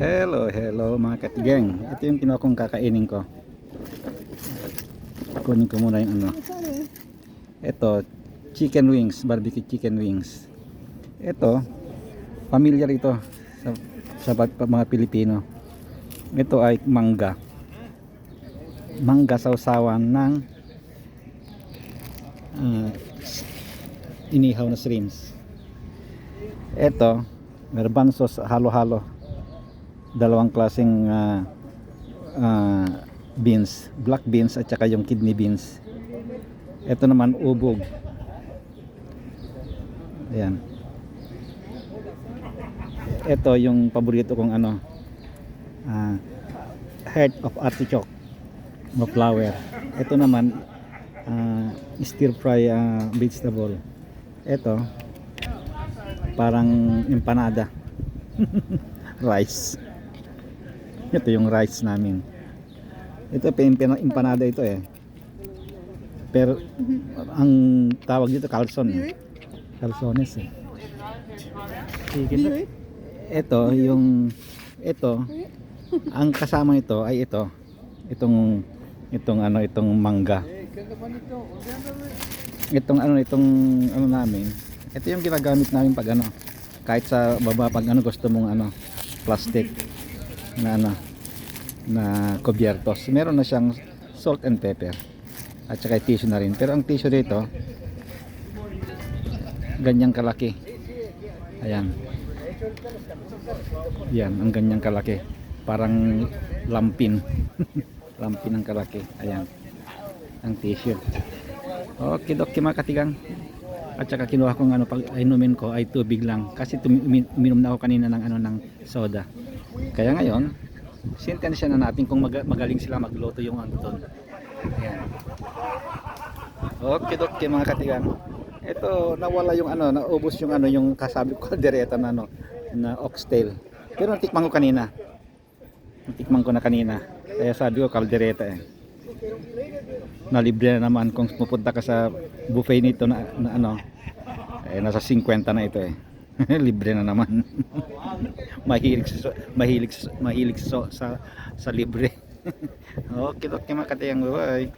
Hello, hello mga katigeng. Ito yung kinuha kong kakainin ko. Kunin ko muna yung ano. Ito, chicken wings, barbecue chicken wings. Ito, familiar ito sa, sa mga Pilipino. Ito ay mangga. Mangga sausawan ng s- inihaw na shrimps. Ito, garbanzos halo-halo. Dalawang klaseng ah, ah, beans, black beans at saka yung kidney beans. Ito naman ubog. Ayan. Ito yung paborito kong ano. ah, heart of artichoke no flower. Ito naman ah, stir fry ah, vegetable. Ito parang empanada. rice. Ito yung rice namin. Ito pa empana- empanada ito eh. Pero ang tawag dito calzone. eh. Calzones eh. Ito yung ito ang kasama ito ay ito. Itong itong ano itong mangga. Itong ano itong ano namin. Ito yung ginagamit namin pag ano kahit sa baba pag ano gusto mong ano plastic na ano na kubyertos. Meron na siyang salt and pepper. At saka tissue na rin. Pero ang tissue dito ganyang kalaki. Ayan. Yan, ang ganyang kalaki. Parang lampin. lampin ang kalaki. Ayan. Ang tissue. Okay, doki mga katigang. At saka kinuha kong ano pag inumin ko ay tubig lang kasi uminom na ako kanina ng ano ng soda. Kaya ngayon, sintensya na natin kung mag- magaling sila magluto yung ano doon. Ayan. Okay, doki mga katigang. Ito nawala yung ano, naubos yung ano yung kasabi ko kaldereta na ano na oxtail. Pero natikman ko kanina. Natikman ko na kanina. Kaya sabi ko kaldereta eh. Na libre na naman kung pupunta ka sa buffet nito na, na ano eh nasa 50 na ito eh. libre na naman. mahilig sa mahilig mahilig sa sa, sa libre. okay, okay mga katayang bye.